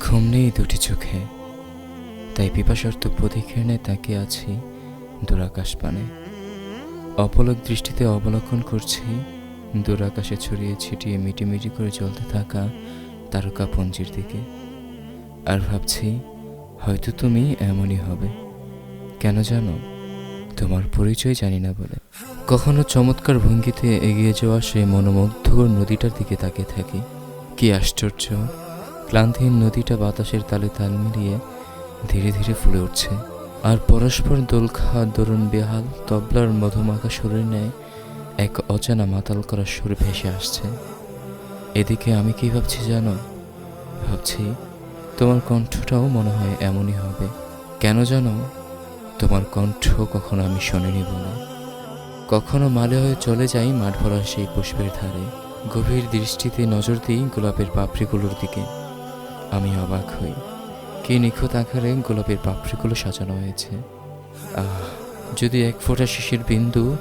ঘুম নেই দুটি চোখে, তাই পিপাসার্থ প্রতিক্ষণে তাকিয়ে আছি দূরাকাশ পানে। অপলক দৃষ্টিতে অবলোকন করছি, দূরাকাশে ছড়িয়ে ছিটিয়ে মিটিমিটি করে চলতে থাকা তারকাপুঞ্জির দিকে। আর ভাবছি, হয়তো তুমি এমনই হবে। কেন জানো? তোমার পরিচয় জানি না বলে। কখনো চমৎকার ভঙ্গিতে এগিয়ে যাওয়া সেই মনোমুগ্ধকর নদীটার দিকে তাকিয়ে থাকি। কি আশ্চর্য! ক্লান্তিহীন নদীটা বাতাসের তালে তাল মিলিয়ে ধীরে ধীরে ফুলে উঠছে। আর পরস্পর দোল খাওয়া দরুন বেহাল, তবলার মধুমাখা সুরের ন্যায় এক অজানা মাতাল করা সুর ভেসে আসছে। এদিকে আমি কি ভাবছি জানো? ভাবছি, তোমার কণ্ঠটাও মনে হয় এমনই হবে। কেন জানো? তোমার কণ্ঠ কখনো আমি শুনিনি বলে কখনো মালে হয়ে চলে যাই মাঠ ভরা সেই পুষ্পের ধারে। গভীর দৃষ্টিতে নজর দিই গোলাপের পাপড়িগুলোর দিকে। আমি অবাক হই। কি নিখুঁত আকারে গোলাপের পাপড়িগুলো সাজানো হয়েছে। আহ, যদি এক ফোঁটা শিশির বিন্দু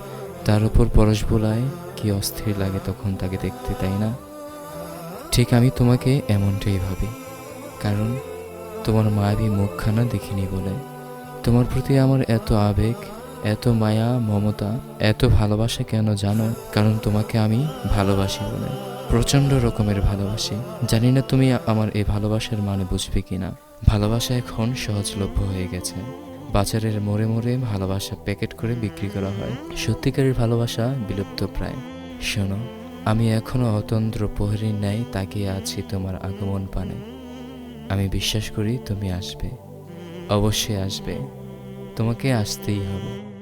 তার উপর পরশ বোলায়, কি অস্থির লাগে তখন তাকে দেখতে, তাই না? ঠিক আমি তোমাকে এমনটাই ভাবি, কারণ তোমার মায়াবী মুখখানা দেখিনি বলে। তোমার প্রতি আমার এত আবেগ, এত মায়া, মমতা, এত ভালোবাসা কেন জানো? কারণ তোমাকে আমি ভালোবাসি বলে। প্রচণ্ড রকমের ভালোবাসি। জানি না তুমি আমার এই ভালোবাসার মানে বুঝবে কিনা। ভালোবাসা এখন সহজলভ্য হয়ে গেছে। বাজারের মোড়ে মোড়ে ভালোবাসা প্যাকেট করে বিক্রি করা হয়। সত্যিকারের ভালোবাসা বিলুপ্ত প্রায়। শোনো, আমি এখনও অতন্ত্র প্রহরীর ন্যায় তাকিয়ে আছি তোমার আগমন পানে। আমি বিশ্বাস করি তুমি আসবে। অবশ্যই আসবে। তোমাকে আসতেই হবে।